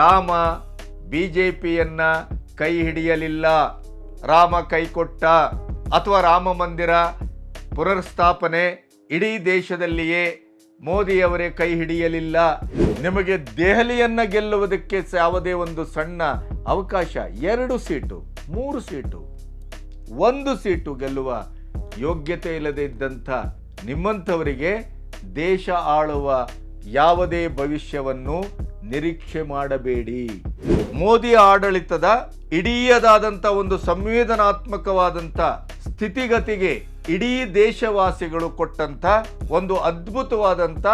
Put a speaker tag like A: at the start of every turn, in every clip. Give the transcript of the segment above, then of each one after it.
A: ರಾಮ ಬಿಜೆಪಿಯನ್ನ ಕೈ ಹಿಡಿಯಲಿಲ್ಲ. ರಾಮ ಕೈಕೊಟ್ಟ ಅಥವಾ ರಾಮ ಮಂದಿರ ಪುನರ್ಸ್ಥಾಪನೆ ಇಡೀ ದೇಶದಲ್ಲಿಯೇ ಮೋದಿಯವರೇ ಕೈ ಹಿಡಿಯಲಿಲ್ಲ. ನಿಮಗೆ ದೆಹಲಿಯನ್ನು ಗೆಲ್ಲುವುದಕ್ಕೆ ಯಾವುದೇ ಒಂದು ಸಣ್ಣ ಅವಕಾಶ, ಎರಡು ಸೀಟು, ಮೂರು ಸೀಟು, ಒಂದು ಸೀಟು ಗೆಲ್ಲುವ ಯೋಗ್ಯತೆ ಇಲ್ಲದೆ ಇದ್ದಂಥ ನಿಮ್ಮಂಥವರಿಗೆ ದೇಶ ಆಳುವ ಯಾವುದೇ ಭವಿಷ್ಯವನ್ನು ನಿರೀಕ್ಷೆ ಮಾಡಬೇಡಿ. ಮೋದಿ ಆಡಳಿತದ ಇಡೀಯದಾದಂಥ ಒಂದು ಸಂವೇದನಾತ್ಮಕವಾದಂಥ ಸ್ಥಿತಿಗತಿಗೆ ಇಡೀ ದೇಶವಾಸಿಗಳು ಕೊಟ್ಟಂತ ಒಂದು ಅದ್ಭುತವಾದಂಥ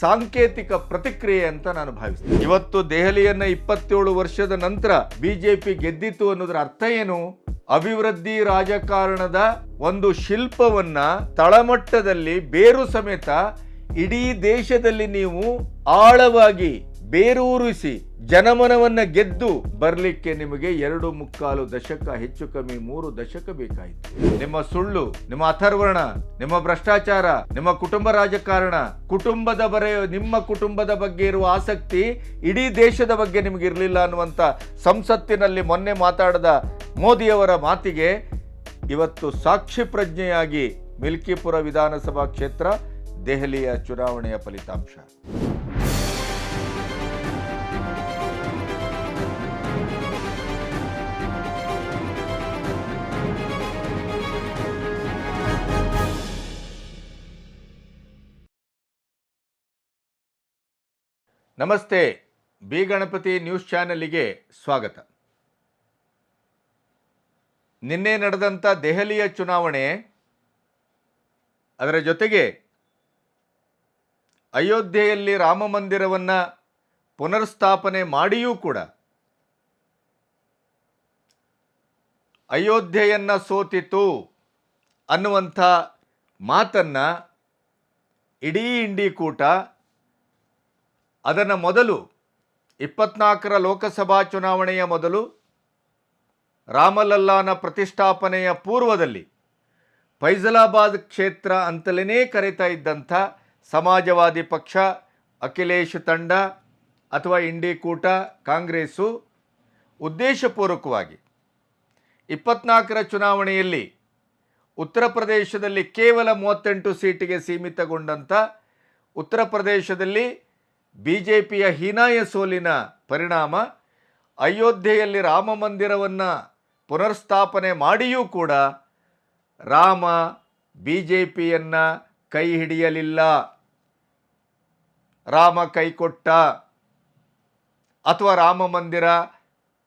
A: ಸಾಂಕೇತಿಕ ಪ್ರತಿಕ್ರಿಯೆ ಅಂತ ನಾನು ಭಾವಿಸ್ತೇನೆ. ಇವತ್ತು ದೆಹಲಿಯನ್ನ ಇಪ್ಪತ್ತೇಳು ವರ್ಷದ ನಂತರ ಬಿಜೆಪಿ ಗೆದ್ದಿತ್ತು ಅನ್ನೋದ್ರ ಅರ್ಥ ಏನು? ಅಭಿವೃದ್ಧಿ ರಾಜಕಾರಣದ ಒಂದು ಶಿಲ್ಪವನ್ನ ತಳಮಟ್ಟದಲ್ಲಿ ಬೇರು ಸಮೇತ ಇಡೀ ದೇಶದಲ್ಲಿ ನೀವು ಆಳವಾಗಿ ಬೇರೂರಿಸಿ ಜನಮನವನ್ನ ಗೆದ್ದು ಬರಲಿಕ್ಕೆ ನಿಮಗೆ ಎರಡು ಮುಕ್ಕಾಲು ದಶಕ, ಹೆಚ್ಚು ಕಮ್ಮಿ ಮೂರು ದಶಕ ಬೇಕಾಯಿತು. ನಿಮ್ಮ ಸುಳ್ಳು, ನಿಮ್ಮ ಅಥರ್ವಣ ನಿಮ್ಮ ಭ್ರಷ್ಟಾಚಾರ, ನಿಮ್ಮ ಕುಟುಂಬ ರಾಜಕಾರಣ, ಕುಟುಂಬದ ಬರೆ, ನಿಮ್ಮ ಕುಟುಂಬದ ಬಗ್ಗೆ ಇರುವ ಆಸಕ್ತಿ ಇಡೀ ದೇಶದ ಬಗ್ಗೆ ನಿಮಗೆ ಇರಲಿಲ್ಲ ಅನ್ನುವಂಥ ಸಂಸತ್ತಿನಲ್ಲಿ ಮೊನ್ನೆ ಮಾತಾಡದ ಮೋದಿಯವರ ಮಾತಿಗೆ ಇವತ್ತು ಸಾಕ್ಷಿ ಪ್ರಜ್ಞೆಯಾಗಿ ಮಿಲ್ಕಿಪುರ ವಿಧಾನಸಭಾ ಕ್ಷೇತ್ರ ದೆಹಲಿಯ ಚುನಾವಣೆಯ ಫಲಿತಾಂಶ. ನಮಸ್ತೆ, ಬಿ ಗಣಪತಿ ನ್ಯೂಸ್ ಚಾನೆಲ್ಗೆ ಸ್ವಾಗತ. ನಿನ್ನೆ ನಡೆದಂಥ ದೆಹಲಿಯ ಚುನಾವಣೆ, ಅದರ ಜೊತೆಗೆ ಅಯೋಧ್ಯೆಯಲ್ಲಿ ರಾಮ ಮಂದಿರವನ್ನು ಪುನರ್ಸ್ಥಾಪನೆ ಮಾಡಿಯೂ ಕೂಡ ಅಯೋಧ್ಯೆಯನ್ನು ಸೋತಿತು ಅನ್ನುವಂಥ ಮಾತನ್ನು ಇಡೀ ಇಂಡಿಕೂಟ ಅದನ್ನು ಮೊದಲು ಇಪ್ಪತ್ನಾಲ್ಕರ ಲೋಕಸಭಾ ಚುನಾವಣೆಯ ಮೊದಲು ರಾಮಲಲ್ಲಾನ ಪ್ರತಿಷ್ಠಾಪನೆಯ ಪೂರ್ವದಲ್ಲಿ ಫೈಜಲಾಬಾದ್ ಕ್ಷೇತ್ರ ಅಂತಲೇ ಕರೀತಾ ಇದ್ದಂಥ ಸಮಾಜವಾದಿ ಪಕ್ಷ, ಅಖಿಲೇಶ್ ತಂಡ ಅಥವಾ ಇಂಡಿಕೂಟ ಕಾಂಗ್ರೆಸ್ಸು ಉದ್ದೇಶಪೂರ್ವಕವಾಗಿ ಇಪ್ಪತ್ನಾಲ್ಕರ ಚುನಾವಣೆಯಲ್ಲಿ ಉತ್ತರ ಪ್ರದೇಶದಲ್ಲಿ ಕೇವಲ ಮೂವತ್ತೆಂಟು ಸೀಟಿಗೆ ಸೀಮಿತಗೊಂಡಂಥ ಉತ್ತರ ಪ್ರದೇಶದಲ್ಲಿ ಬಿ ಜೆ ಹೀನಾಯ ಸೋಲಿನ ಪರಿಣಾಮ ಅಯೋಧ್ಯೆಯಲ್ಲಿ ರಾಮ ಮಂದಿರವನ್ನು ಪುನರ್ಸ್ಥಾಪನೆ ಮಾಡಿಯೂ ಕೂಡ ರಾಮ ಬಿ ಜೆ ಪಿಯನ್ನು ಕೈ ಹಿಡಿಯಲಿಲ್ಲ. ರಾಮ ಕೈಕೊಟ್ಟ ಅಥವಾ ರಾಮ ಮಂದಿರ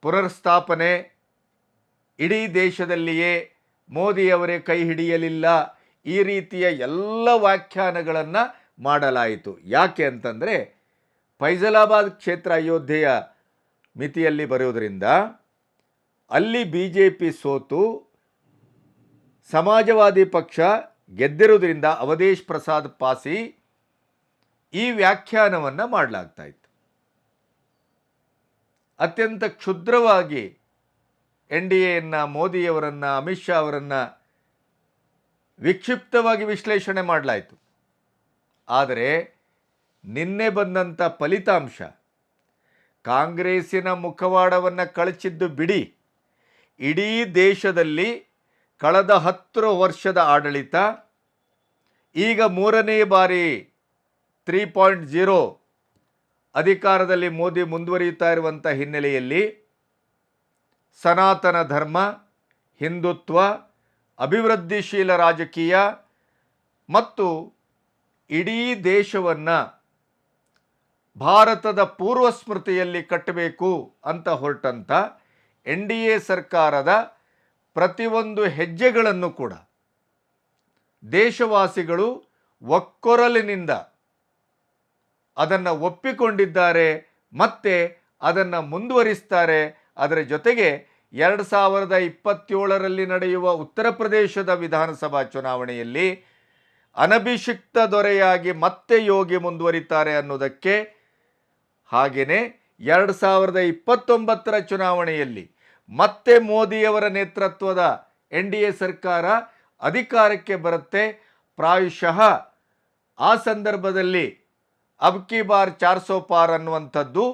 A: ಪುನರ್ಸ್ಥಾಪನೆ ಇಡೀ ದೇಶದಲ್ಲಿಯೇ ಮೋದಿಯವರೇ ಕೈ ಹಿಡಿಯಲಿಲ್ಲ. ಈ ರೀತಿಯ ಎಲ್ಲ ವ್ಯಾಖ್ಯಾನಗಳನ್ನು ಮಾಡಲಾಯಿತು. ಯಾಕೆ ಅಂತಂದರೆ ಫೈಸಲಾಬಾದ್ ಕ್ಷೇತ್ರ ಅಯೋಧ್ಯೆಯ ಮಿತಿಯಲ್ಲಿ ಬರುವುದರಿಂದ ಅಲ್ಲಿ ಬಿ ಜೆ ಪಿ ಸೋತು, ಸಮಾಜವಾದಿ ಪಕ್ಷ ಗೆದ್ದಿರುವುದರಿಂದ ಅವಧೇಶ್ ಪ್ರಸಾದ್ ಪಾಸಿ ಈ ವ್ಯಾಖ್ಯಾನವನ್ನು ಮಾಡಲಾಗ್ತಾ ಇತ್ತು. ಅತ್ಯಂತ ಕ್ಷುದ್ರವಾಗಿ ಎನ್ ಡಿ ಎಯನ್ನು, ಮೋದಿಯವರನ್ನು, ಅಮಿತ್ ಶಾ ಅವರನ್ನು ವಿಕ್ಷಿಪ್ತವಾಗಿ ವಿಶ್ಲೇಷಣೆ ಮಾಡಲಾಯಿತು. ಆದರೆ ನಿನ್ನೆ ಬಂದಂಥ ಫಲಿತಾಂಶ. ಕಾಂಗ್ರೆಸ್ಸಿನ ಮುಖವಾಡವನ್ನು ಕಳಚಿದ್ದು ಬಿಡಿ. ಇಡೀ ದೇಶದಲ್ಲಿ ಕಳೆದ ಹತ್ತು ವರ್ಷದ ಆಡಳಿತ, ಈಗ ಮೂರನೇ ಬಾರಿ ತ್ರೀ ಪಾಯಿಂಟ್ ಜೀರೋ ಅಧಿಕಾರದಲ್ಲಿ ಮೋದಿ ಮುಂದುವರಿಯುತ್ತಾ ಇರುವಂಥ ಹಿನ್ನೆಲೆಯಲ್ಲಿ ಸನಾತನ ಧರ್ಮ, ಹಿಂದುತ್ವ, ಅಭಿವೃದ್ಧಿಶೀಲ ರಾಜಕೀಯ ಮತ್ತು ಇಡೀ ದೇಶವನ್ನು ಭಾರತದ ಪೂರ್ವ ಸ್ಮೃತಿಯಲ್ಲಿ ಕಟ್ಟಬೇಕು ಅಂತ ಹೊರಟಂಥ ಎನ್ ಡಿ ಎ ಸರ್ಕಾರದ ಪ್ರತಿಯೊಂದು ಹೆಜ್ಜೆಗಳನ್ನು ಕೂಡ ದೇಶವಾಸಿಗಳು ಒಕ್ಕೊರಲಿನಿಂದ ಅದನ್ನು ಒಪ್ಪಿಕೊಂಡಿದ್ದಾರೆ, ಮತ್ತೆ ಅದನ್ನು ಮುಂದುವರಿಸ್ತಾರೆ. ಅದರ ಜೊತೆಗೆ ಎರಡು ಸಾವಿರದ ಇಪ್ಪತ್ತೇಳರಲ್ಲಿ ನಡೆಯುವ ಉತ್ತರ ಪ್ರದೇಶದ ವಿಧಾನಸಭಾ ಚುನಾವಣೆಯಲ್ಲಿ ಅನಭಿಷಿಕ್ತ ದೊರೆಯಾಗಿ ಮತ್ತೆ ಯೋಗಿ ಮುಂದುವರಿತಾರೆ ಅನ್ನೋದಕ್ಕೆ ಹಾಗೆಯೇ ಎರಡು ಸಾವಿರದ ಇಪ್ಪತ್ತೊಂಬತ್ತರ ಚುನಾವಣೆಯಲ್ಲಿ ಮತ್ತೆ ಮೋದಿಯವರ ನೇತೃತ್ವದ ಎನ್ ಡಿ ಎ ಸರ್ಕಾರ ಅಧಿಕಾರಕ್ಕೆ ಬರುತ್ತೆ. ಪ್ರಾಯಶಃ ಆ ಸಂದರ್ಭದಲ್ಲಿ ಅಬ್ಕಿ ಬಾರ್ ಚಾರ್ ಸೋ ಪಾರ್ ಅನ್ನುವಂಥದ್ದು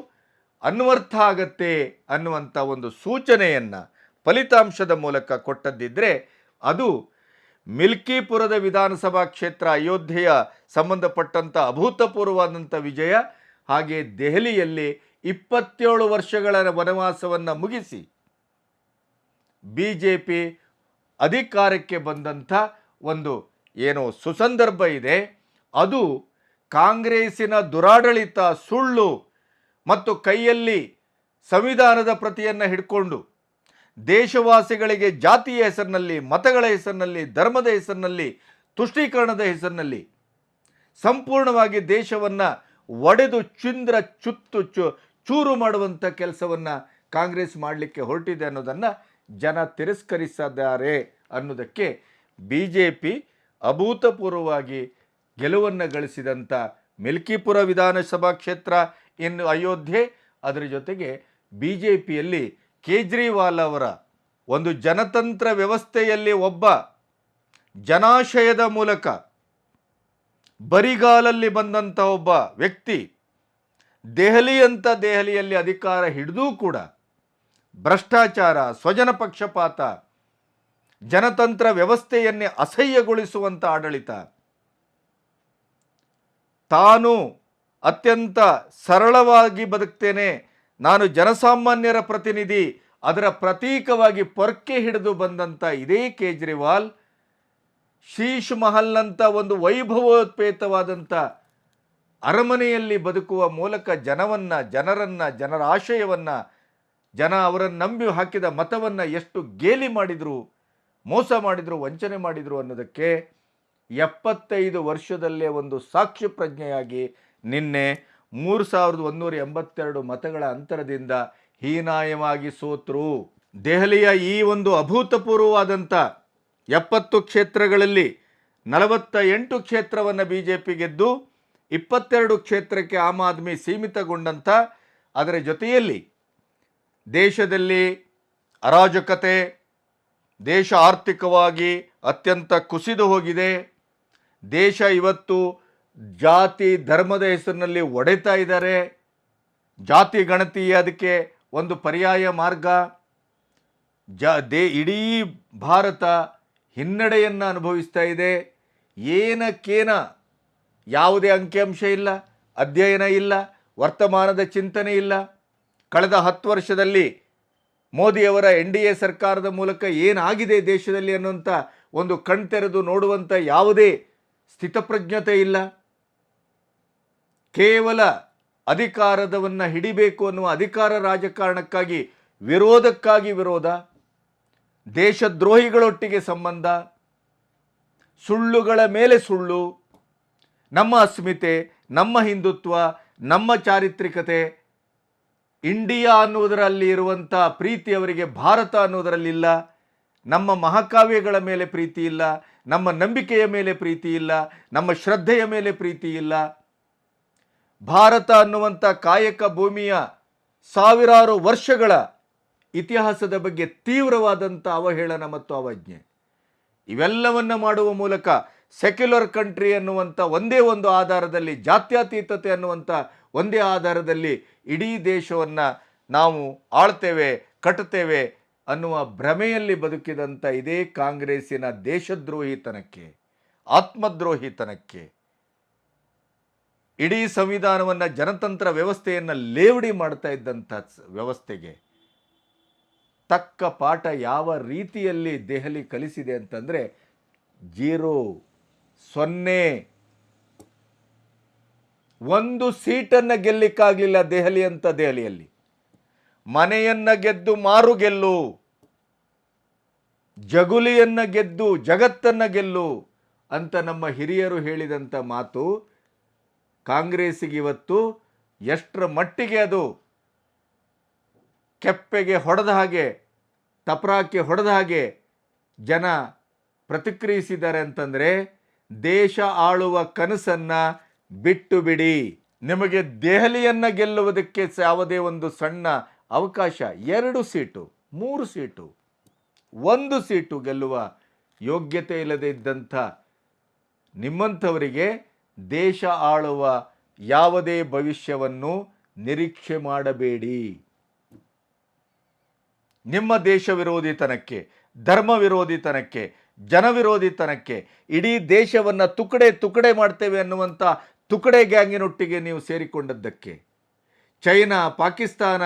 A: ಅನ್ವರ್ಥ ಆಗತ್ತೆ ಅನ್ನುವಂಥ ಒಂದು ಸೂಚನೆಯನ್ನು ಫಲಿತಾಂಶದ ಮೂಲಕ ಕೊಟ್ಟದ್ದಿದ್ದರೆ ಅದು ಮಿಲ್ಕಿಪುರದ ವಿಧಾನಸಭಾ ಕ್ಷೇತ್ರ ಅಯೋಧ್ಯೆಯ ಸಂಬಂಧಪಟ್ಟಂಥ ಅಭೂತಪೂರ್ವವಾದಂಥ ವಿಜಯ ಹಾಗೆ ದೆಹಲಿಯಲ್ಲಿ ಇಪ್ಪತ್ತೇಳು ವರ್ಷಗಳ ವನವಾಸವನ್ನು ಮುಗಿಸಿ ಬಿ ಜೆ ಪಿ ಅಧಿಕಾರಕ್ಕೆ ಬಂದಂಥ ಒಂದು ಏನು ಸುಸಂದರ್ಭ ಇದೆ. ಅದು ಕಾಂಗ್ರೆಸ್ಸಿನ ದುರಾಡಳಿತ ಸುಳ್ಳು ಮತ್ತು ಕೈಯಲ್ಲಿ ಸಂವಿಧಾನದ ಪ್ರತಿಯನ್ನು ಹಿಡ್ಕೊಂಡು ದೇಶವಾಸಿಗಳಿಗೆ ಜಾತಿಯ ಹೆಸರಿನಲ್ಲಿ, ಮತಗಳ ಹೆಸರಿನಲ್ಲಿ, ಧರ್ಮದ ಹೆಸರಿನಲ್ಲಿ, ತುಷ್ಟೀಕರಣದ ಹೆಸರಿನಲ್ಲಿ ಸಂಪೂರ್ಣವಾಗಿ ದೇಶವನ್ನು ಒಡೆದು ಚಿಂದ್ರ ಚುತ್ತು ಚು ಚೂರು ಮಾಡುವಂಥ ಕೆಲಸವನ್ನು ಕಾಂಗ್ರೆಸ್ ಮಾಡಲಿಕ್ಕೆ ಹೊರಟಿದೆ ಅನ್ನೋದನ್ನು ಜನ ತಿರಸ್ಕರಿಸಿದ್ದಾರೆ ಅನ್ನೋದಕ್ಕೆ ಬಿ ಜೆ ಪಿ ಅಭೂತಪೂರ್ವವಾಗಿ ಗೆಲುವನ್ನು ಗಳಿಸಿದಂಥ ಮಿಲ್ಕಿಪುರ ವಿಧಾನಸಭಾ ಕ್ಷೇತ್ರ ಇನ್ನು ಅಯೋಧ್ಯೆ. ಅದರ ಜೊತೆಗೆ ಬಿ ಜೆ ಪಿಯಲ್ಲಿ ಕೇಜ್ರಿವಾಲ್ ಅವರ ಒಂದು ಜನತಂತ್ರ ವ್ಯವಸ್ಥೆಯಲ್ಲಿ ಒಬ್ಬ ಜನಾಶಯದ ಮೂಲಕ ಬರಿಗಾಲಲ್ಲಿ ಬಂದಂಥ ಒಬ್ಬ ವ್ಯಕ್ತಿ ದೆಹಲಿ ಅಂತ ದೆಹಲಿಯಲ್ಲಿ ಅಧಿಕಾರ ಹಿಡಿದೂ ಕೂಡ ಭ್ರಷ್ಟಾಚಾರ, ಸ್ವಜನ ಪಕ್ಷಪಾತ, ಜನತಂತ್ರ ವ್ಯವಸ್ಥೆಯನ್ನೇ ಅಸಹ್ಯಗೊಳಿಸುವಂಥ ಆಡಳಿತ. ತಾನು ಅತ್ಯಂತ ಸರಳವಾಗಿ ಬದುಕ್ತೇನೆ. ನಾನು ಜನಸಾಮಾನ್ಯರ ಪ್ರತಿನಿಧಿ. ಅದರ ಪ್ರತೀಕವಾಗಿ ಪೊರ್ಕೆ ಹಿಡಿದು ಬಂದಂಥ ಇದೇ ಕೇಜ್ರಿವಾಲ್. ಶೀಶ್ ಮಹಲ್ನಂಥ ಒಂದು ವೈಭವೋತ್ಪೇತವಾದಂಥ ಅರಮನೆಯಲ್ಲಿ ಬದುಕುವ ಮೂಲಕ ಜನವನ್ನ, ಜನರನ್ನ, ಜನರ ಆಶಯವನ್ನು, ಜನ ಅವರನ್ನು ನಂಬಿ ಹಾಕಿದ ಮತವನ್ನು ಎಷ್ಟು ಗೇಲಿ ಮಾಡಿದರು, ಮೋಸ ಮಾಡಿದರು, ವಂಚನೆ ಮಾಡಿದರು ಅನ್ನೋದಕ್ಕೆ ಎಪ್ಪತ್ತೈದು ವರ್ಷದಲ್ಲೇ ಒಂದು ಸಾಕ್ಷಿ ಪ್ರಜ್ಞೆಯಾಗಿ ನಿನ್ನೆ ಮೂರು ಸಾವಿರದ ಒಂದೂರ ಎಂಬತ್ತೆರಡು ಮತಗಳ ಅಂತರದಿಂದ ಹೀನಾಯವಾಗಿ ಸೋತರು. ದೆಹಲಿಯ ಈ ಒಂದು ಅಭೂತಪೂರ್ವವಾದಂಥ ಎಪ್ಪತ್ತು ಕ್ಷೇತ್ರಗಳಲ್ಲಿ ನಲವತ್ತ ಎಂಟು ಕ್ಷೇತ್ರವನ್ನು ಬಿ ಜೆ ಪಿ ಗೆದ್ದು ಇಪ್ಪತ್ತೆರಡು ಕ್ಷೇತ್ರಕ್ಕೆ ಆಮ್ ಆದ್ಮಿ ಸೀಮಿತಗೊಂಡಂಥ ಅದರ ಜೊತೆಯಲ್ಲಿ ದೇಶದಲ್ಲಿ ಅರಾಜಕತೆ, ದೇಶ ಆರ್ಥಿಕವಾಗಿ ಅತ್ಯಂತ ಕುಸಿದು ಹೋಗಿದೆ, ದೇಶ ಇವತ್ತು ಜಾತಿ ಧರ್ಮದ ಹೆಸರಿನಲ್ಲಿ ಒಡೆತಾ ಇದ್ದಾರೆ, ಜಾತಿ ಗಣತಿ ಅದಕ್ಕೆ ಒಂದು ಪರ್ಯಾಯ ಮಾರ್ಗ, ಜ, ದೇ, ಇಡೀ ಭಾರತ ಹಿನ್ನಡೆಯನ್ನು ಅನುಭವಿಸ್ತಾ ಇದೆ. ಏನಕ್ಕೇನ ಯಾವುದೇ ಅಂಕಿಅಂಶ ಇಲ್ಲ, ಅಧ್ಯಯನ ಇಲ್ಲ, ವರ್ತಮಾನದ ಚಿಂತನೆ ಇಲ್ಲ. ಕಳೆದ ಹತ್ತು ವರ್ಷದಲ್ಲಿ ಮೋದಿಯವರ ಎನ್ ಡಿ ಎ ಸರ್ಕಾರದ ಮೂಲಕ ಏನಾಗಿದೆ ದೇಶದಲ್ಲಿ ಅನ್ನುವಂಥ ಒಂದು ಕಣ್ತೆರೆದು ನೋಡುವಂಥ ಯಾವುದೇ ಸ್ಥಿತಪ್ರಜ್ಞತೆ ಇಲ್ಲ. ಕೇವಲ ಅಧಿಕಾರದವನ್ನು ಹಿಡಿಬೇಕು ಅನ್ನುವ ಅಧಿಕಾರ ರಾಜಕಾರಣಕ್ಕಾಗಿ ವಿರೋಧಕ್ಕಾಗಿ ವಿರೋಧ. ದೇಶದ್ರೋಹಿಗಳೊಟ್ಟಿಗೆ ಸಂಬಂಧ, ಸುಳ್ಳುಗಳ ಮೇಲೆ ಸುಳ್ಳು, ನಮ್ಮ ಅಸ್ಮಿತೆ, ನಮ್ಮ ಹಿಂದುತ್ವ, ನಮ್ಮ ಚಾರಿತ್ರಿಕತೆ, ಇಂಡಿಯಾ ಅನ್ನುವುದರಲ್ಲಿ ಇರುವಂಥ ಪ್ರೀತಿ ಅವರಿಗೆ, ಭಾರತ ಅನ್ನೋದರಲ್ಲಿಲ್ಲ ನಮ್ಮ ಮಹಾಕಾವ್ಯಗಳ ಮೇಲೆ ಪ್ರೀತಿ ಇಲ್ಲ. ನಮ್ಮ ನಂಬಿಕೆಯ ಮೇಲೆ ಪ್ರೀತಿ ಇಲ್ಲ. ನಮ್ಮ ಶ್ರದ್ಧೆಯ ಮೇಲೆ ಪ್ರೀತಿ ಇಲ್ಲ. ಭಾರತ ಅನ್ನುವಂಥ ಕಾಯಕ ಭೂಮಿಯ ಸಾವಿರಾರು ವರ್ಷಗಳ ಇತಿಹಾಸದ ಬಗ್ಗೆ ತೀವ್ರವಾದಂಥ ಅವಹೇಳನ ಮತ್ತು ಅವಜ್ಞೆ. ಇವೆಲ್ಲವನ್ನು ಮಾಡುವ ಮೂಲಕ ಸೆಕ್ಯುಲರ್ ಕಂಟ್ರಿ ಅನ್ನುವಂಥ ಒಂದೇ ಒಂದು ಆಧಾರದಲ್ಲಿ, ಜಾತ್ಯತೀತತೆ ಅನ್ನುವಂಥ ಒಂದೇ ಆಧಾರದಲ್ಲಿ ಇಡೀ ದೇಶವನ್ನು ನಾವು ಆಳ್ತೇವೆ ಕಟ್ಟುತ್ತೇವೆ ಅನ್ನುವ ಭ್ರಮೆಯಲ್ಲಿ ಬದುಕಿದಂಥ ಇದೇ ಕಾಂಗ್ರೆಸ್ಸಿನ ದೇಶದ್ರೋಹಿತನಕ್ಕೆ, ಆತ್ಮದ್ರೋಹಿತನಕ್ಕೆ, ಇಡೀ ಸಂವಿಧಾನವನ್ನು ಜನತಂತ್ರ ವ್ಯವಸ್ಥೆಯನ್ನು ಲೇವಡಿ ಮಾಡ್ತಾ ಇದ್ದಂಥ ವ್ಯವಸ್ಥೆಗೆ ತಕ್ಕ ಪಾಠ ಯಾವ ರೀತಿಯಲ್ಲಿ ದೆಹಲಿ ಕಲಿಸಿದೆ ಅಂತಂದರೆ ಜೀರೋ, ಸೊನ್ನೆ. ಒಂದು ಸೀಟನ್ನು ಗೆಲ್ಲಿಕ್ಕಾಗಲಿಲ್ಲ ದೆಹಲಿ ಅಂತ ದೆಹಲಿಯಲ್ಲಿ. ಮನೆಯನ್ನು ಗೆದ್ದು ಮಾರು ಗೆಲ್ಲು. ಜಗುಲಿಯನ್ನು ಗೆದ್ದು ಜಗತ್ತನ್ನು ಗೆಲ್ಲು ಅಂತ ನಮ್ಮ ಹಿರಿಯರು ಹೇಳಿದಂಥ ಮಾತು ಕಾಂಗ್ರೆಸ್ಸಿಗೆ ಇವತ್ತು ಎಷ್ಟರ ಮಟ್ಟಿಗೆ ಅದು ಕೆಪ್ಪೆಗೆ ಹೊಡೆದ ಹಾಗೆ, ತಪರಾಕ್ಕೆ ಹೊಡೆದ ಹಾಗೆ ಜನ ಪ್ರತಿಕ್ರಿಯಿಸಿದ್ದಾರೆ ಅಂತಂದರೆ, ದೇಶ ಆಳುವ ಕನಸನ್ನು ಬಿಟ್ಟು ಬಿಡಿ ನಿಮಗೆ ದೆಹಲಿಯನ್ನು ಗೆಲ್ಲುವುದಕ್ಕೆ ಯಾವುದೇ ಒಂದು ಸಣ್ಣ ಅವಕಾಶ, ಎರಡು ಸೀಟು, ಮೂರು ಸೀಟು, ಒಂದು ಸೀಟು ಗೆಲ್ಲುವ ಯೋಗ್ಯತೆ ಇಲ್ಲದೆ ಇದ್ದಂಥ ನಿಮ್ಮಂಥವರಿಗೆ ದೇಶ ಆಳುವ ಯಾವುದೇ ಭವಿಷ್ಯವನ್ನು ನಿರೀಕ್ಷೆ ಮಾಡಬೇಡಿ. ನಿಮ್ಮ ದೇಶ ವಿರೋಧಿತನಕ್ಕೆ ಧರ್ಮ ವಿರೋಧಿತನಕ್ಕೆ ಜನ ವಿರೋಧಿತನಕ್ಕೆ ಇಡೀ ದೇಶವನ್ನು ತುಕಡೆ ತುಕಡೆ ಮಾಡ್ತೇವೆ ಅನ್ನುವಂಥ ತುಕಡೆ ಗ್ಯಾಂಗಿನೊಟ್ಟಿಗೆ ನೀವು ಸೇರಿಕೊಂಡದ್ದಕ್ಕೆ, ಚೈನಾ, ಪಾಕಿಸ್ತಾನ,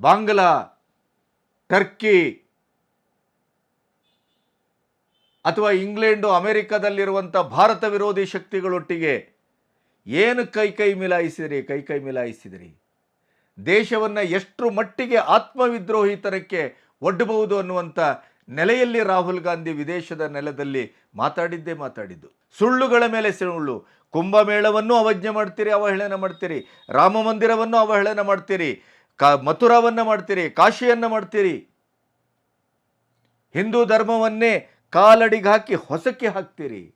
A: ಬಾಂಗ್ಲಾ, ಟರ್ಕಿ ಅಥವಾ ಇಂಗ್ಲೆಂಡು ಅಮೆರಿಕದಲ್ಲಿರುವಂಥ ಭಾರತ ವಿರೋಧಿ ಶಕ್ತಿಗಳೊಟ್ಟಿಗೆ ಏನು ಕೈ ಕೈ ಮಿಲಾಯಿಸಿದ್ರಿ, ಕೈ ಕೈ ಮಿಲಾಯಿಸಿದ್ರಿ? ದೇಶವನ್ನು ಎಷ್ಟು ಮಟ್ಟಿಗೆ ಆತ್ಮವಿದ್ರೋಹಿತನಕ್ಕೆ ಒಡ್ಡಬಹುದು ಅನ್ನುವಂಥ ನೆಲೆಯಲ್ಲಿ ರಾಹುಲ್ ಗಾಂಧಿ ವಿದೇಶದ ನೆಲದಲ್ಲಿ ಮಾತಾಡಿದ್ದೇ ಮಾತಾಡಿದ್ದು. ಸುಳ್ಳುಗಳ ಮೇಲೆ ಸುಳ್ಳು. ಕುಂಭಮೇಳವನ್ನು ಅವಜ್ಞೆ ಮಾಡ್ತೀರಿ, ಅವಹೇಳನ ಮಾಡ್ತೀರಿ. ರಾಮ ಮಂದಿರವನ್ನು ಅವಹೇಳನ ಮಾಡ್ತೀರಿ. ಕಾ, ಮಥುರಾವನ್ನು ಮಾಡ್ತೀರಿ, ಕಾಶಿಯನ್ನು ಮಾಡ್ತೀರಿ. ಹಿಂದೂ ಧರ್ಮವನ್ನೇ ಕಾಲಡಿಗೆ ಹಾಕಿ ಹೊಸಕ್ಕೆ ಹಾಕ್ತೀರಿ.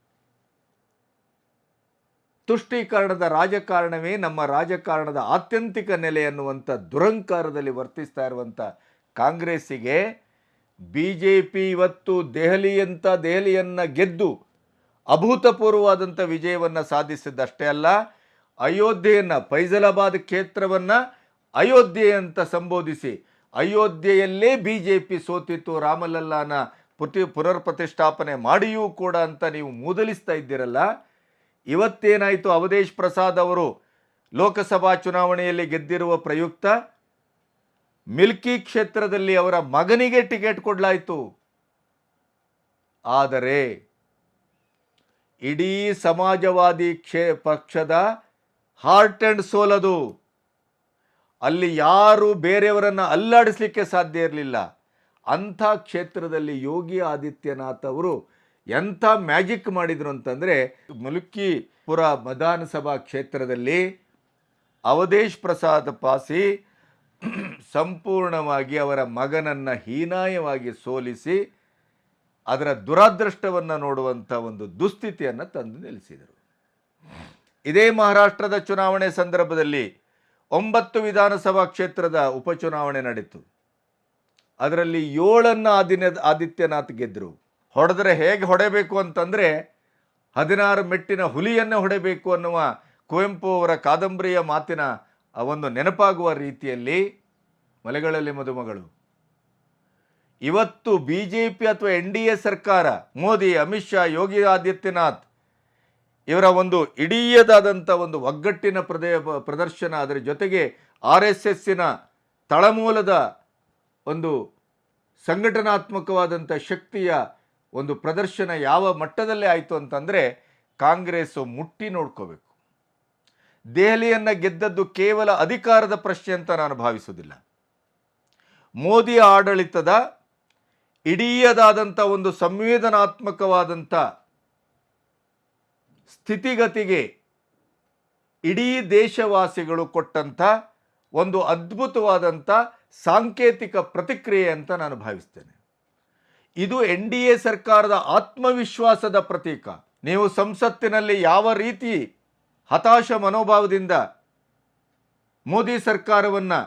A: ತುಷ್ಟೀಕರಣದ ರಾಜಕಾರಣವೇ ನಮ್ಮ ರಾಜಕಾರಣದ ಆತ್ಯಂತಿಕ ನೆಲೆ ಅನ್ನುವಂಥ ದುರಂಕಾರದಲ್ಲಿ ವರ್ತಿಸ್ತಾ ಇರುವಂಥ ಕಾಂಗ್ರೆಸ್ಸಿಗೆ ಬಿ ಜೆ ಪಿ ಇವತ್ತು ದೆಹಲಿಯಂಥ ದೆಹಲಿಯನ್ನು ಗೆದ್ದು ಅಭೂತಪೂರ್ವವಾದಂಥ ವಿಜಯವನ್ನು ಸಾಧಿಸಿದ್ದಷ್ಟೇ ಅಲ್ಲ, ಅಯೋಧ್ಯೆಯನ್ನು, ಫೈಜಲಾಬಾದ್ ಕ್ಷೇತ್ರವನ್ನು ಅಯೋಧ್ಯೆ ಅಂತ ಸಂಬೋಧಿಸಿ ಅಯೋಧ್ಯೆಯಲ್ಲೇ ಬಿ ಜೆ ಪಿ ಸೋತಿತ್ತು, ರಾಮಲಲ್ಲಾನ ಪುತಿ ಪುನರ್ ಪ್ರತಿಷ್ಠಾಪನೆ ಮಾಡಿಯೂ ಕೂಡ ಅಂತ ನೀವು ಮೂದಲಿಸ್ತಾ ಇದ್ದೀರಲ್ಲ ಇವತ್ತೇನಾಯಿತು ಅವಧೇಶ್ ಪ್ರಸಾದ್ ಅವರು ಲೋಕಸಭಾ ಚುನಾವಣೆಯಲ್ಲಿ ಗೆದ್ದಿರುವ ಪ್ರಯುಕ್ತ? ಮಿಲ್ಕಿ ಕ್ಷೇತ್ರದಲ್ಲಿ ಅವರ ಮಗನಿಗೆ ಟಿಕೆಟ್ ಕೊಡಲಾಯಿತು. ಆದರೆ ಇಡೀ ಸಮಾಜವಾದಿ ಕ್ಷೇ ಪಕ್ಷದ ಹಾರ್ಟ್ ಆ್ಯಂಡ್ ಸೋಲ್ ಅದು. ಅಲ್ಲಿ ಯಾರು ಬೇರೆಯವರನ್ನು ಅಲ್ಲಾಡಿಸ್ಲಿಕ್ಕೆ ಸಾಧ್ಯ ಇರಲಿಲ್ಲ. ಅಂಥ ಕ್ಷೇತ್ರದಲ್ಲಿ ಯೋಗಿ ಆದಿತ್ಯನಾಥ್ ಅವರು ಎಂಥ ಮ್ಯಾಜಿಕ್ ಮಾಡಿದರು ಅಂತಂದರೆ ಮದಾನ ಸಭಾ ಕ್ಷೇತ್ರದಲ್ಲಿ ಅವಧೇಶ್ ಪ್ರಸಾದ್ ಪಾಸಿ ಸಂಪೂರ್ಣವಾಗಿ ಅವರ ಮಗನನ್ನು ಹೀನಾಯವಾಗಿ ಸೋಲಿಸಿ ಅದರ ದುರಾದೃಷ್ಟವನ್ನು ನೋಡುವಂಥ ಒಂದು ದುಸ್ಥಿತಿಯನ್ನು ತಂದು ನಿಲ್ಲಿಸಿದರು. ಇದೇ ಮಹಾರಾಷ್ಟ್ರದ ಚುನಾವಣೆ ಸಂದರ್ಭದಲ್ಲಿ ಒಂಬತ್ತು ವಿಧಾನಸಭಾ ಕ್ಷೇತ್ರದ ಉಪಚುನಾವಣೆ ನಡೆಯಿತು ಅದರಲ್ಲಿ ಏಳನ್ನು ಆದಿನ ಆದಿತ್ಯನಾಥ್ ಗೆದ್ದರು ಹೊಡೆದರೆ ಹೇಗೆ ಹೊಡೆಯಬೇಕು ಅಂತಂದರೆ ಹದಿನಾರು ಮೆಟ್ಟಿನ ಹುಲಿಯನ್ನೇ ಹೊಡೆಯಬೇಕು ಅನ್ನುವ ಕುವೆಂಪು ಅವರ ಕಾದಂಬರಿಯ ಮಾತಿನ ಒಂದು ನೆನಪಾಗುವ ರೀತಿಯಲ್ಲಿ ಮಲೆಗಳಲ್ಲಿ ಮದುಮಗಳು. ಇವತ್ತು ಬಿ ಜೆ ಪಿ ಅಥವಾ ಎನ್ ಡಿ ಎ ಸರ್ಕಾರ, ಮೋದಿ, ಅಮಿತ್ ಶಾ, ಯೋಗಿ ಆದಿತ್ಯನಾಥ್ ಇವರ ಒಂದು ಇಡೀಯದಾದಂಥ ಒಂದು ಒಗ್ಗಟ್ಟಿನ ಪ್ರದೇ ಪ್ರದರ್ಶನ ಅದರ ಜೊತೆಗೆ ಆರ್ ಎಸ್ ಎಸ್ಸಿನ ತಳಮೂಲದ ಒಂದು ಸಂಘಟನಾತ್ಮಕವಾದಂಥ ಶಕ್ತಿಯ ಒಂದು ಪ್ರದರ್ಶನ ಯಾವ ಮಟ್ಟದಲ್ಲಿ ಆಯಿತು ಅಂತಂದರೆ ಕಾಂಗ್ರೆಸ್ಸು ಮುಟ್ಟಿ ನೋಡ್ಕೋಬೇಕು. ದೆಹಲಿಯನ್ನು ಗೆದ್ದದ್ದು ಕೇವಲ ಅಧಿಕಾರದ ಪ್ರಶ್ನೆ ಅಂತ ನಾನು ಭಾವಿಸುವುದಿಲ್ಲ. ಮೋದಿ ಆಡಳಿತದ ಇಡೀಯದಾದಂಥ ಒಂದು ಸಂವೇದನಾತ್ಮಕವಾದಂಥ ಸ್ಥಿತಿಗತಿಗೆ ಇಡೀ ದೇಶವಾಸಿಗಳು ಕೊಟ್ಟಂಥ ಒಂದು ಅದ್ಭುತವಾದಂಥ ಸಾಂಕೇತಿಕ ಪ್ರತಿಕ್ರಿಯೆ ಅಂತ ನಾನು ಭಾವಿಸ್ತೇನೆ. ಇದು ಎನ್ ಡಿ ಎ ಸರ್ಕಾರದ ಆತ್ಮವಿಶ್ವಾಸದ ಪ್ರತೀಕ. ನೀವು ಸಂಸತ್ತಿನಲ್ಲಿ ಯಾವ ರೀತಿ ಹತಾಶ ಮನೋಭಾವದಿಂದ ಮೋದಿ ಸರ್ಕಾರವನ್ನು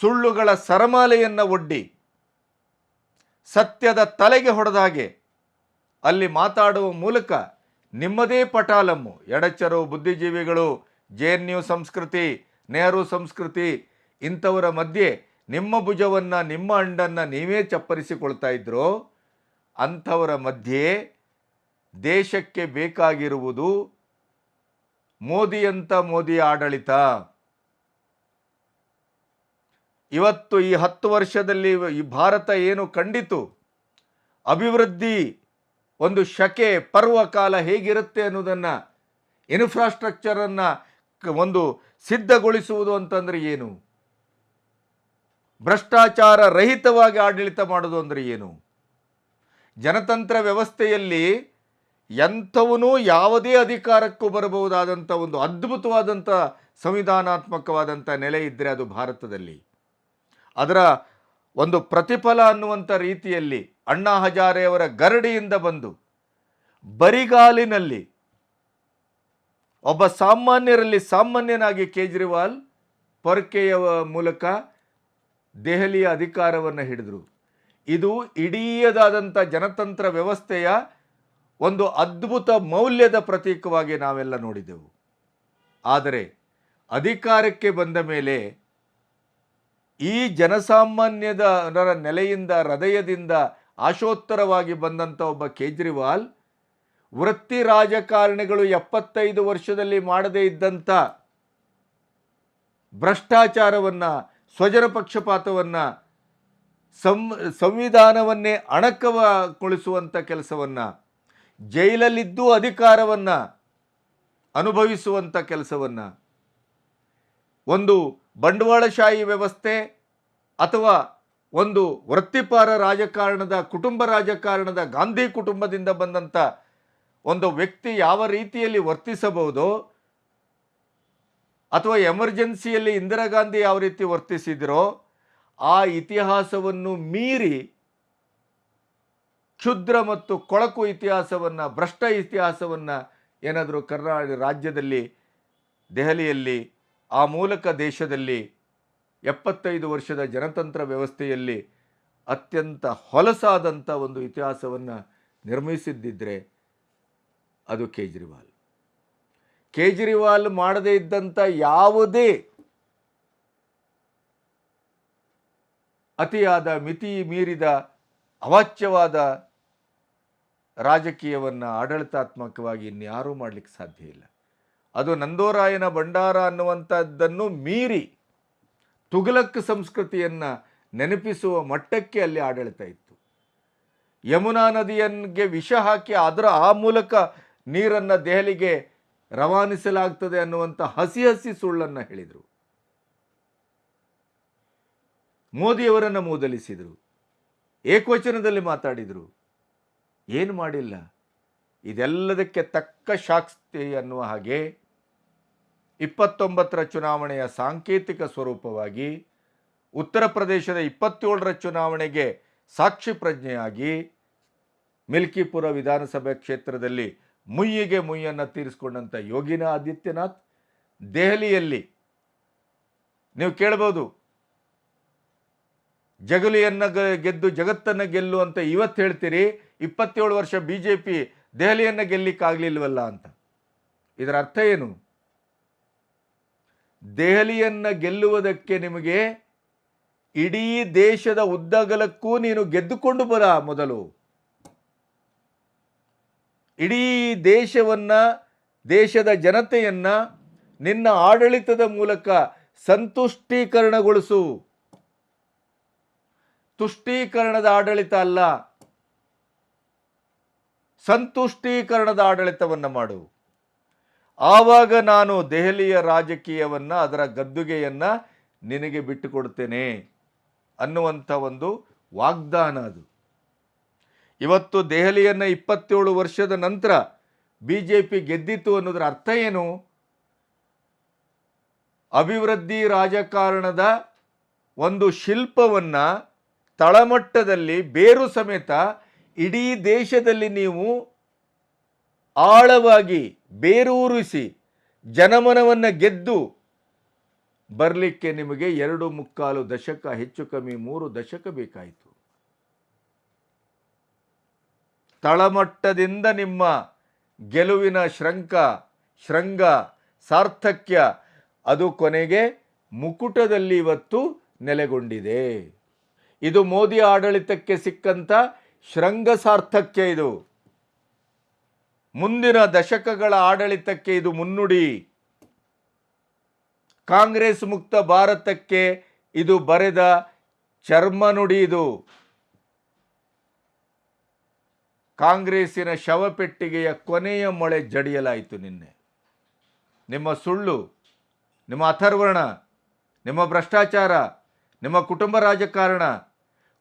A: ಸುಳ್ಳುಗಳ ಸರಮಾಲೆಯನ್ನು ಒಡ್ಡಿ ಸತ್ಯದ ತಲೆಗೆ ಹೊಡೆದಾಗೆ ಅಲ್ಲಿ ಮಾತಾಡುವ ಮೂಲಕ ನಿಮ್ಮದೇ ಪಟಾಲಮ್ಮು. ಎಡಚರು ಬುದ್ಧಿಜೀವಿಗಳು, ಜೆ ಎನ್ ಯು ಸಂಸ್ಕೃತಿ, ನೆಹರು ಸಂಸ್ಕೃತಿ ಇಂಥವರ ಮಧ್ಯೆ ನಿಮ್ಮ ಭುಜವನ್ನು, ನಿಮ್ಮ ಅಂಡನ್ನು ನೀವೇ ಚಪ್ಪರಿಸಿಕೊಳ್ತಾ ಇದ್ರೋ, ಅಂಥವರ ಮಧ್ಯೆ ದೇಶಕ್ಕೆ ಬೇಕಾಗಿರುವುದು ಮೋದಿಯಂಥ ಮೋದಿ ಆಡಳಿತ. ಇವತ್ತು ಈ ಹತ್ತು ವರ್ಷದಲ್ಲಿ ಈ ಭಾರತ ಏನು ಕಂಡಿತು? ಅಭಿವೃದ್ಧಿ ಒಂದು ಶಕೆ ಪರ್ವಕಾಲ ಹೇಗಿರುತ್ತೆ ಅನ್ನೋದನ್ನು ಇನ್ಫ್ರಾಸ್ಟ್ರಕ್ಚರನ್ನು ಒಂದು ಸಿದ್ಧಗೊಳಿಸುವುದು ಅಂತಂದರೆ ಏನು? ಭ್ರಷ್ಟಾಚಾರ ರಹಿತವಾಗಿ ಆಡಳಿತ ಮಾಡೋದು ಅಂದರೆ ಏನು? ಜನತಂತ್ರ ವ್ಯವಸ್ಥೆಯಲ್ಲಿ ಎಂಥವನು ಯಾವುದೇ ಅಧಿಕಾರಕ್ಕೂ ಬರಬಹುದಾದಂಥ ಒಂದು ಅದ್ಭುತವಾದಂಥ ಸಂವಿಧಾನಾತ್ಮಕವಾದಂಥ ನೆಲೆ ಇದ್ದರೆ ಅದು ಭಾರತದಲ್ಲಿ. ಅದರ ಒಂದು ಪ್ರತಿಫಲ ಅನ್ನುವಂಥ ರೀತಿಯಲ್ಲಿ ಅಣ್ಣಾ ಹಜಾರೆಯವರ ಗರಡಿಯಿಂದ ಬಂದು ಬರಿಗಾಲಿನಲ್ಲಿ ಒಬ್ಬ ಸಾಮಾನ್ಯರಲ್ಲಿ ಸಾಮಾನ್ಯನಾಗಿ ಕೇಜ್ರಿವಾಲ್, ಪೊರ್ಕೆಯ ಮೂಲಕ ದೆಹಲಿಯ ಅಧಿಕಾರವನ್ನು ಹಿಡಿದರು. ಇದು ಇಡೀಯದಾದಂಥ ಜನತಂತ್ರ ವ್ಯವಸ್ಥೆಯ ಒಂದು ಅದ್ಭುತ ಮೌಲ್ಯದ ಪ್ರತೀಕವಾಗಿ ನಾವೆಲ್ಲ ನೋಡಿದೆವು. ಆದರೆ ಅಧಿಕಾರಕ್ಕೆ ಬಂದ ಮೇಲೆ ಈ ಜನಸಾಮಾನ್ಯದ ನೆಲೆಯಿಂದ, ಹೃದಯದಿಂದ ಆಶೋತ್ತರವಾಗಿ ಬಂದಂಥ ಒಬ್ಬ ಕೇಜ್ರಿವಾಲ್ ವೃತ್ತಿ ರಾಜಕಾರಣಿಗಳು ಎಪ್ಪತ್ತೈದು ವರ್ಷದಲ್ಲಿ ಮಾಡದೇ ಇದ್ದಂಥ ಭ್ರಷ್ಟಾಚಾರವನ್ನು ಸ್ವಜನ ಪಕ್ಷಪಾತವನ್ನು ಸಂ, ಸಂವಿಧಾನವನ್ನೇ ಅಣಕವಗೊಳಿಸುವಂಥ ಕೆಲಸವನ್ನು, ಜೈಲಲ್ಲಿದ್ದು ಅಧಿಕಾರವನ್ನು ಅನುಭವಿಸುವಂಥ ಕೆಲಸವನ್ನು, ಒಂದು ಬಂಡವಾಳಶಾಹಿ ವ್ಯವಸ್ಥೆ ಅಥವಾ ಒಂದು ವೃತ್ತಿಪರ ರಾಜಕಾರಣದ, ಕುಟುಂಬ ರಾಜಕಾರಣದ, ಗಾಂಧಿ ಕುಟುಂಬದಿಂದ ಬಂದಂಥ ಒಂದು ವ್ಯಕ್ತಿ ಯಾವ ರೀತಿಯಲ್ಲಿ ವರ್ತಿಸಬಹುದೋ ಅಥವಾ ಎಮರ್ಜೆನ್ಸಿಯಲ್ಲಿ ಇಂದಿರಾ ಗಾಂಧಿ ಯಾವ ರೀತಿ ವರ್ತಿಸಿದ್ರೋ ಆ ಇತಿಹಾಸವನ್ನು ಮೀರಿ ಕ್ಷುದ್ರ ಮತ್ತು ಕೊಳಕು ಇತಿಹಾಸವನ್ನು, ಭ್ರಷ್ಟ ಇತಿಹಾಸವನ್ನು ಏನಾದರೂ ಕರ್ನಾಟಕ ರಾಜ್ಯದಲ್ಲಿ, ದೆಹಲಿಯಲ್ಲಿ, ಆ ಮೂಲಕ ದೇಶದಲ್ಲಿ ಎಪ್ಪತ್ತೈದು ವರ್ಷದ ಜನತಂತ್ರ ವ್ಯವಸ್ಥೆಯಲ್ಲಿ ಅತ್ಯಂತ ಹೊಲಸಾದಂಥ ಒಂದು ಇತಿಹಾಸವನ್ನು ನಿರ್ಮಿಸಿದ್ದಿದ್ರೆ ಅದು ಕೇಜ್ರಿವಾಲ್. ಕೇಜ್ರಿವಾಲ್ ಮಾಡದೇ ಇದ್ದಂಥ ಯಾವುದೇ ಅತಿಯಾದ ಮಿತಿ ಮೀರಿದ ಅವಾಚ್ಯವಾದ ರಾಜಕೀಯವನ್ನು ಆಡಳಿತಾತ್ಮಕವಾಗಿ ಇನ್ಯಾರೂ ಮಾಡಲಿಕ್ಕೆ ಸಾಧ್ಯ ಇಲ್ಲ. ಅದು ನಂದೋರಾಯನ ಭಂಡಾರ ಅನ್ನುವಂಥದ್ದನ್ನು ಮೀರಿ ತುಗಲಕ್ ಸಂಸ್ಕೃತಿಯನ್ನು ನೆನಪಿಸುವ ಮಟ್ಟಕ್ಕೆ ಅಲ್ಲಿ ಆಡಳಿತ ಇತ್ತು. ಯಮುನಾ ನದಿಯನ್ಗೆ ವಿಷ ಹಾಕಿ ಅದರ ಆ ಮೂಲಕ ನೀರನ್ನು ದೆಹಲಿಗೆ ರವಾನಿಸಲಾಗ್ತದೆ ಅನ್ನುವಂಥ ಹಸಿ ಹಸಿ ಸುಳ್ಳನ್ನು ಹೇಳಿದರು. ಮೋದಿಯವರನ್ನು ಮೂದಲಿಸಿದರು. ಏಕವಚನದಲ್ಲಿ ಮಾತಾಡಿದರು. ಏನು ಮಾಡಿಲ್ಲ. ಇದೆಲ್ಲದಕ್ಕೆ ತಕ್ಕ ಶಾಸ್ತಿ ಅನ್ನುವ ಹಾಗೆ ಇಪ್ಪತ್ತೊಂಬತ್ತರ ಚುನಾವಣೆಯ ಸಾಂಕೇತಿಕ ಸ್ವರೂಪವಾಗಿ ಉತ್ತರ ಪ್ರದೇಶದ ಇಪ್ಪತ್ತೇಳರ ಚುನಾವಣೆಗೆ ಸಾಕ್ಷಿ ಪ್ರಜ್ಞೆಯಾಗಿ ಮಿಲ್ಕಿಪುರ ವಿಧಾನಸಭೆ ಕ್ಷೇತ್ರದಲ್ಲಿ ಮುಯ್ಯಿಗೆ ಮುಯ್ಯನ್ನು ತೀರಿಸಿಕೊಂಡಂಥ ಯೋಗಿನ ಆದಿತ್ಯನಾಥ್ ದೆಹಲಿಯಲ್ಲಿ. ನೀವು ಕೇಳ್ಬೋದು. ಜಗಲಿಯನ್ನು ಗೆದ್ದು ಜಗತ್ತನ್ನು ಗೆಲ್ಲು ಅಂತ ಇವತ್ತು ಹೇಳ್ತೀರಿ, ಇಪ್ಪತ್ತೇಳು ವರ್ಷ ಬಿ ಜೆ ಪಿ ದೆಹಲಿಯನ್ನು ಗೆಲ್ಲಿಕ್ಕಾಗಲಿಲ್ವಲ್ಲ ಅಂತ. ಇದರ ಅರ್ಥ ಏನು? ದೆಹಲಿಯನ್ನು ಗೆಲ್ಲುವುದಕ್ಕೆ ನಿಮಗೆ ಇಡೀ ದೇಶದ ಉದ್ದಗಲಕ್ಕೂ ನೀನು ಗೆದ್ದುಕೊಂಡು ಬರ ಮೊದಲು. ಇಡೀ ದೇಶವನ್ನ, ದೇಶದ ಜನತೆಯನ್ನು ನಿನ್ನ ಆಡಳಿತದ ಮೂಲಕ ಸಂತುಷ್ಟೀಕರಣಗೊಳಿಸು. ತುಷ್ಟೀಕರಣದ ಆಡಳಿತ ಅಲ್ಲ, ಸಂತುಷ್ಟೀಕರಣದ ಆಡಳಿತವನ್ನು ಮಾಡು. ಆವಾಗ ನಾನು ದೆಹಲಿಯ ರಾಜಕೀಯವನ್ನು, ಅದರ ಗದ್ದುಗೆಯನ್ನು ನಿನಗೆ ಬಿಟ್ಟುಕೊಡ್ತೇನೆ ಅನ್ನುವಂಥ ಒಂದು ವಾಗ್ದಾನ ಅದು. ಇವತ್ತು ದೆಹಲಿಯನ್ನು ಇಪ್ಪತ್ತೇಳು ವರ್ಷದ ನಂತರ ಬಿ ಜೆ ಪಿ ಗೆದ್ದಿತ್ತು ಅನ್ನೋದರ ಅರ್ಥ ಏನು? ಅಭಿವೃದ್ಧಿ ರಾಜಕಾರಣದ ಒಂದು ಶಿಲ್ಪವನ್ನು ತಳಮಟ್ಟದಲ್ಲಿ ಬೇರು ಸಮೇತ ಇಡೀ ದೇಶದಲ್ಲಿ ನೀವು ಆಳವಾಗಿ ಬೇರೂರಿಸಿ ಜನಮನವನ್ನು ಗೆದ್ದು ಬರಲಿಕ್ಕೆ ನಿಮಗೆ ಎರಡು ಮುಕ್ಕಾಲು ದಶಕ, ಹೆಚ್ಚು ಕಮ್ಮಿ ಮೂರು ದಶಕ ಬೇಕಾಯಿತು. ತಳಮಟ್ಟದಿಂದ ನಿಮ್ಮ ಗೆಲುವಿನ ಶೃಂಕ ಶೃಂಗ ಸಾರ್ಥಕ್ಯ ಅದು ಕೊನೆಗೆ ಮುಕುಟದಲ್ಲಿ ಇವತ್ತು ನೆಲೆಗೊಂಡಿದೆ. ಇದು ಮೋದಿ ಆಡಳಿತಕ್ಕೆ ಸಿಕ್ಕಂತ ಶೃಂಗ ಸಾರ್ಥಕ್ಯ ಇದು. ಮುಂದಿನ ದಶಕಗಳ ಆಡಳಿತಕ್ಕೆ ಇದು ಮುನ್ನುಡಿ. ಕಾಂಗ್ರೆಸ್ ಮುಕ್ತ ಭಾರತಕ್ಕೆ ಇದು ಬರೆದ ಚರ್ಮನುಡಿ ಇದು. ಕಾಂಗ್ರೆಸ್ಸಿನ ಶವಪೆಟ್ಟಿಗೆಯ ಕೊನೆಯ ಮೊಳೆ ಜಡಿಯಲಾಯಿತು ನಿನ್ನೆ. ನಿಮ್ಮ ಸುಳ್ಳು, ನಿಮ್ಮ ಅಥರ್ವಣ ನಿಮ್ಮ ಭ್ರಷ್ಟಾಚಾರ, ನಿಮ್ಮ ಕುಟುಂಬ ರಾಜಕಾರಣ,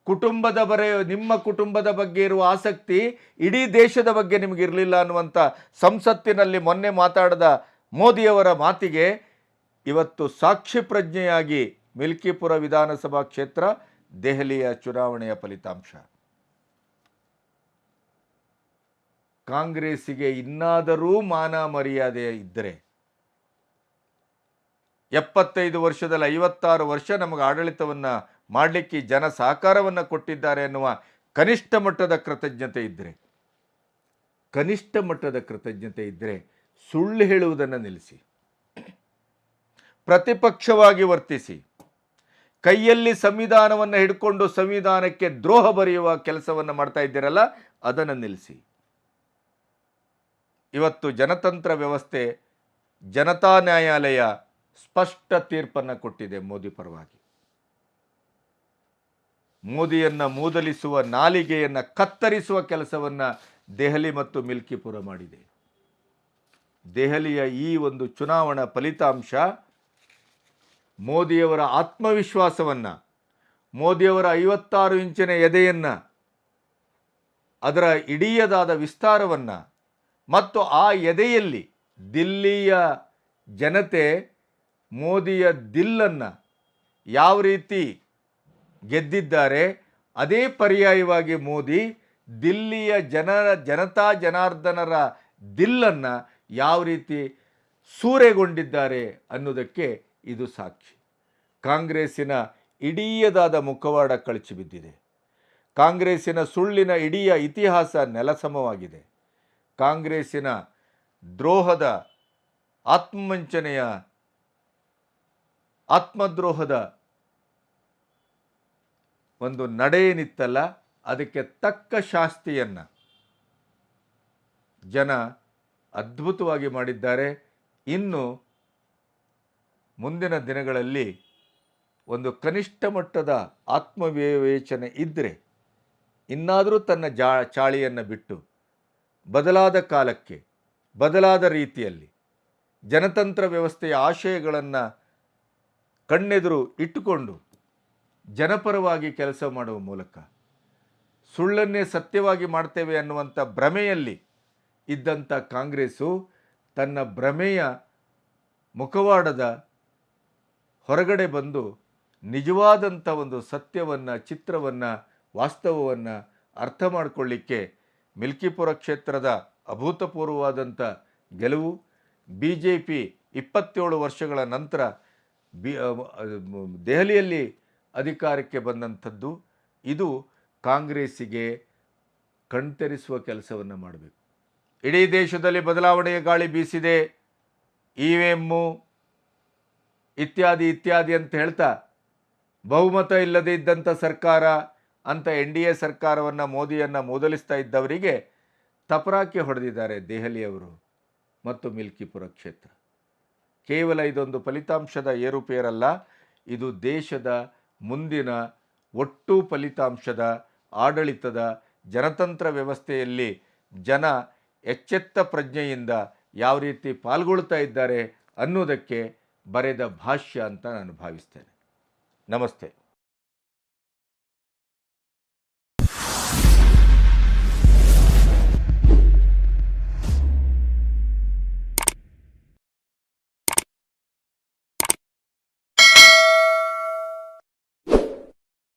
A: ಕುಟುಂಬದ ಬರೆ, ನಿಮ್ಮ ಕುಟುಂಬದ ಬಗ್ಗೆ ಇರುವ ಆಸಕ್ತಿ ಇಡೀ ದೇಶದ ಬಗ್ಗೆ ನಿಮಗೆ ಇರಲಿಲ್ಲ ಅನ್ನುವಂಥ ಸಂಸತ್ತಿನಲ್ಲಿ ಮೊನ್ನೆ ಮಾತಾಡಿದ ಮೋದಿಯವರ ಮಾತಿಗೆ ಇವತ್ತು ಸಾಕ್ಷಿ ಪ್ರಜ್ಞೆಯಾಗಿ ಮಿಲ್ಕಿಪುರ ವಿಧಾನಸಭಾ ಕ್ಷೇತ್ರ ದೆಹಲಿಯ ಚುನಾವಣೆಯ ಫಲಿತಾಂಶ. ಕಾಂಗ್ರೆಸ್ಸಿಗೆ ಇನ್ನಾದರೂ ಮಾನ ಮರ್ಯಾದೆ ಇದ್ದರೆ ಎಪ್ಪತ್ತೈದು ವರ್ಷದಲ್ಲಿ ಐವತ್ತಾರು ವರ್ಷ ನಮಗೆ ಆಡಳಿತವನ್ನು ಮಾಡಲಿಕ್ಕೆ ಜನ ಸಹಕಾರವನ್ನು ಕೊಟ್ಟಿದ್ದಾರೆ ಎನ್ನುವ ಕನಿಷ್ಠ ಮಟ್ಟದ ಕೃತಜ್ಞತೆ ಇದ್ದರೆ ಕನಿಷ್ಠ ಮಟ್ಟದ ಕೃತಜ್ಞತೆ ಇದ್ದರೆ ಸುಳ್ಳು ಹೇಳುವುದನ್ನು ನಿಲ್ಲಿಸಿ, ಪ್ರತಿಪಕ್ಷವಾಗಿ ವರ್ತಿಸಿ, ಕೈಯಲ್ಲಿ ಸಂವಿಧಾನವನ್ನು ಹಿಡ್ಕೊಂಡು ಸಂವಿಧಾನಕ್ಕೆ ದ್ರೋಹ ಬರೆಯುವ ಕೆಲಸವನ್ನು ಮಾಡ್ತಾ ಇದ್ದೀರಲ್ಲ, ಅದನ್ನು ನಿಲ್ಲಿಸಿ. ಇವತ್ತು ಜನತಂತ್ರ ವ್ಯವಸ್ಥೆ, ಜನತಾ ನ್ಯಾಯಾಲಯ ಸ್ಪಷ್ಟ ತೀರ್ಪನ್ನು ಕೊಟ್ಟಿದೆ ಮೋದಿ ಪರವಾಗಿ. ಮೋದಿಯನ್ನು ಮೂದಲಿಸುವ ನಾಲಿಗೆಯನ್ನು ಕತ್ತರಿಸುವ ಕೆಲಸವನ್ನು ದೆಹಲಿ ಮತ್ತು ಮಿಲ್ಕಿಪುರ ಮಾಡಿದೆ. ದೆಹಲಿಯ ಈ ಒಂದು ಚುನಾವಣಾ ಫಲಿತಾಂಶ ಮೋದಿಯವರ ಆತ್ಮವಿಶ್ವಾಸವನ್ನು, ಮೋದಿಯವರ ಐವತ್ತಾರು ಇಂಚಿನ ಎದೆಯನ್ನು, ಅದರ ಇಡೀಯದಾದ ವಿಸ್ತಾರವನ್ನು ಮತ್ತು ಆ ಎದೆಯಲ್ಲಿ ದಿಲ್ಲಿಯ ಜನತೆ ಮೋದಿಯ ದಿಲ್ಲನ್ನು ಯಾವ ರೀತಿ ಗೆದ್ದಿದ್ದಾರೆ, ಅದೇ ಪರ್ಯಾಯವಾಗಿ ಮೋದಿ ದಿಲ್ಲಿಯ ಜನರ ಜನತಾ ಜನಾರ್ದನರ ದಿಲ್ಲನ್ನು ಯಾವ ರೀತಿ ಸೂರೆಗೊಂಡಿದ್ದಾರೆ ಅನ್ನೋದಕ್ಕೆ ಇದು ಸಾಕ್ಷಿ. ಕಾಂಗ್ರೆಸ್ಸಿನ ಇಡೀಯದಾದ ಮುಖವಾಡ ಕಳಚಿ ಬಿದ್ದಿದೆ ಕಾಂಗ್ರೆಸ್ಸಿನ ಸುಳ್ಳಿನ ಇಡೀ ಇತಿಹಾಸ ನೆಲಸಮವಾಗಿದೆ. ಕಾಂಗ್ರೆಸ್ಸಿನ ದ್ರೋಹದ ಆತ್ಮವಂಚನೆಯ ಆತ್ಮದ್ರೋಹದ ಒಂದು ನಡೆ ಏನಿತ್ತಲ್ಲ ಅದಕ್ಕೆ ತಕ್ಕ ಶಾಸ್ತಿಯನ್ನು ಜನ ಅದ್ಭುತವಾಗಿ ಮಾಡಿದ್ದಾರೆ. ಇನ್ನು ಮುಂದಿನ ದಿನಗಳಲ್ಲಿ ಒಂದು ಕನಿಷ್ಠ ಮಟ್ಟದ ಆತ್ಮವಿವೇಚನೆ ಇದ್ದರೆ ಇನ್ನಾದರೂ ತನ್ನ ಜಾ, ಚಾಳಿಯನ್ನು ಬಿಟ್ಟು ಬದಲಾದ ಕಾಲಕ್ಕೆ, ಬದಲಾದ ರೀತಿಯಲ್ಲಿ ಜನತಂತ್ರ ವ್ಯವಸ್ಥೆಯ ಆಶಯಗಳನ್ನು ಕಣ್ಣೆದುರು ಇಟ್ಟುಕೊಂಡು ಜನಪರವಾಗಿ ಕೆಲಸ ಮಾಡುವ ಮೂಲಕ ಸುಳ್ಳನ್ನೇ ಸತ್ಯವಾಗಿ ಮಾಡ್ತೇವೆ ಅನ್ನುವಂಥ ಭ್ರಮೆಯಲ್ಲಿ ಇದ್ದಂಥ ಕಾಂಗ್ರೆಸ್ಸು ತನ್ನ ಭ್ರಮೆಯ ಮುಖವಾಡದ ಹೊರಗಡೆ ಬಂದು ನಿಜವಾದಂಥ ಒಂದು ಸತ್ಯವನ್ನು, ಚಿತ್ರವನ್ನು, ವಾಸ್ತವವನ್ನು ಅರ್ಥ ಮಾಡಿಕೊಳ್ಳಿಕ್ಕೆ ಮಿಲ್ಕಿಪುರ ಕ್ಷೇತ್ರದ ಅಭೂತಪೂರ್ವವಾದಂಥ ಗೆಲುವು ಬಿ ಜೆ ಪಿ ಇಪ್ಪತ್ತೇಳು ವರ್ಷಗಳ ನಂತರ ಬಿ ದೆಹಲಿಯಲ್ಲಿ ಅಧಿಕಾರಕ್ಕೆ ಬಂದಂಥದ್ದು. ಇದು ಕಾಂಗ್ರೆಸ್ಸಿಗೆ ಕಣ್ತೆರಿಸುವ ಕೆಲಸವನ್ನು ಮಾಡಬೇಕು. ಇಡೀ ದೇಶದಲ್ಲಿ ಬದಲಾವಣೆಯ ಗಾಳಿ ಬೀಸಿದೆ. ಇ ವಿ ಎಮ್ಮು ಇತ್ಯಾದಿ ಇತ್ಯಾದಿ ಅಂತ ಹೇಳ್ತಾ ಬಹುಮತ ಇಲ್ಲದೇ ಇದ್ದಂಥ ಸರ್ಕಾರ ಅಂತ ಎನ್ ಡಿ ಎ ಸರ್ಕಾರವನ್ನು ಮೋದಿಯನ್ನು ಮೊದಲಿಸ್ತಾ ಇದ್ದವರಿಗೆ ತಪರಾಕಿ ಹೊಡೆದಿದ್ದಾರೆ ದೆಹಲಿಯವರು ಮತ್ತು ಮಿಲ್ಕಿಪುರ ಕ್ಷೇತ್ರ. ಕೇವಲ ಇದೊಂದು ಫಲಿತಾಂಶದ ಏರುಪೇರಲ್ಲ, ಇದು ದೇಶದ ಮುಂದಿನ ಒಟ್ಟು ಫಲಿತಾಂಶದ ಆಡಳಿತದ ಜನತಂತ್ರ ವ್ಯವಸ್ಥೆಯಲ್ಲಿ ಜನ ಎಚ್ಚೆತ್ತ ಪ್ರಜ್ಞೆಯಿಂದ ಯಾವ ರೀತಿ ಪಾಲ್ಗೊಳ್ತಾ ಇದ್ದಾರೆ ಅನ್ನೋದಕ್ಕೆ ಬರೆದ ಭಾಷ್ಯ ಅಂತ ನಾನು ಭಾವಿಸ್ತೇನೆ. ನಮಸ್ತೆ.